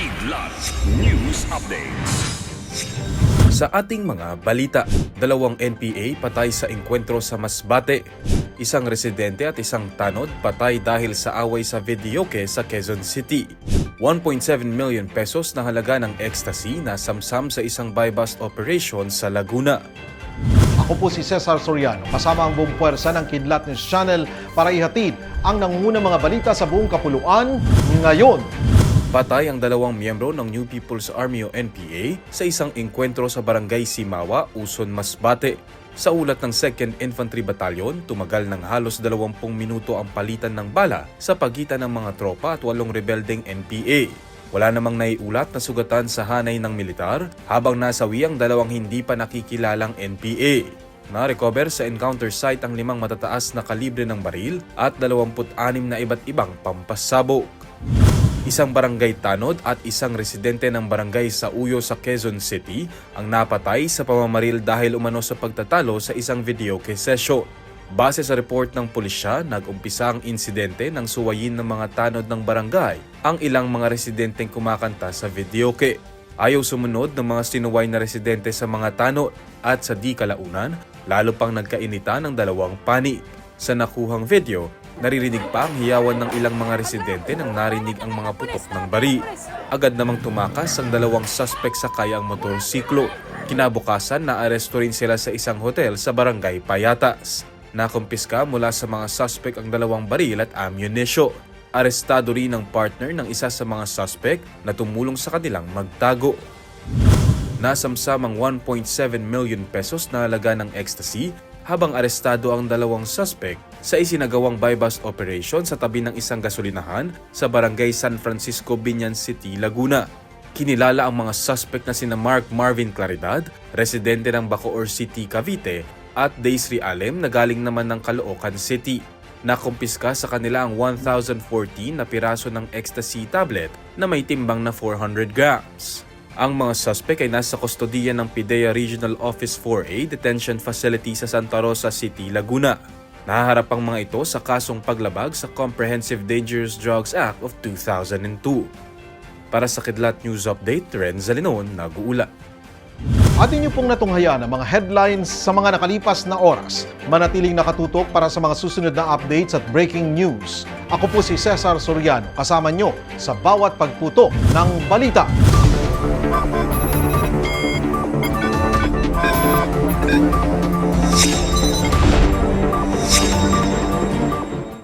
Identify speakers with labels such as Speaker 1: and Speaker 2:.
Speaker 1: Kidlat News Updates.
Speaker 2: Sa ating mga balita, dalawang NPA patay sa engkwentro sa Masbate. Isang residente at isang tanod patay dahil sa away sa videoke sa Quezon City. 1.7 million pesos na halaga ng ecstasy na samsam sa isang buy-bust operation sa Laguna.
Speaker 3: Ako po si Cesar Soriano, kasama ang buong puwersa ng Kidlat News Channel para ihatid ang nangungunang mga balita sa buong kapuluan ngayon.
Speaker 2: Patay ang dalawang miyembro ng New People's Army o NPA sa isang engkwentro sa barangay Simawa, Uson, Masbate. Sa ulat ng 2nd Infantry Battalion, tumagal ng halos 20 minuto ang palitan ng bala sa pagitan ng mga tropa at walong rebeldeng NPA. Wala namang naiulat na sugatan sa hanay ng militar habang nasawi ang dalawang hindi pa nakikilalang NPA. Na-recover sa encounter site ang limang matataas na kalibre ng baril at 26 na iba't ibang pampasabog. Isang barangay tanod at isang residente ng barangay sa Uyo sa Quezon City ang napatay sa pamamaril dahil umano sa pagtatalo sa isang videoke session. Base sa report ng pulisya, nag-umpisa ang insidente ng suwayin ng mga tanod ng barangay ang ilang mga residenteng kumakanta sa videoke. Ayaw sumunod ng mga sinuway na residente sa mga tanod at sa di kalaunan, lalo pang nagkainitan ng dalawang pani. Sa nakuhang video, naririnig pa ang hiyawan ng ilang mga residente nang narinig ang mga putok ng bari. Agad namang tumakas ang dalawang suspect sa kayang motorsiklo. Kinabukasan, naaresto rin sila sa isang hotel sa barangay Payatas. Nakumpiska mula sa mga suspect ang dalawang baril at ammunisyon. Arestado rin ang partner ng isa sa mga suspect na tumulong sa kanilang magtago. Nasamsamang 1.7 million pesos na halaga ng ecstasy habang arestado ang dalawang suspect sa isinagawang buy-bust operation sa tabi ng isang gasolinahan sa barangay San Francisco, Binyan City, Laguna. Kinilala ang mga suspect na sina Mark Marvin Claridad, residente ng Bacoor City, Cavite, at Daisry Alem na galing naman ng Caloocan City. Nakumpiska sa kanila ang 1,014 na piraso ng ecstasy tablet na may timbang na 400 grams. Ang mga suspect ay nasa kustodiya ng PIDEA Regional Office 4A Detention Facility sa Santa Rosa City, Laguna. Nahaharap ang mga ito sa kasong paglabag sa Comprehensive Dangerous Drugs Act of 2002. Para sa Kidlat News Update, Renza Linon, nag-uula.
Speaker 3: Atin niyo pong natunghayan ang mga headlines sa mga nakalipas na oras. Manatiling nakatutok para sa mga susunod na updates at breaking news. Ako po si Cesar Soriano, kasama niyo sa bawat pagputo ng balita. Thank you.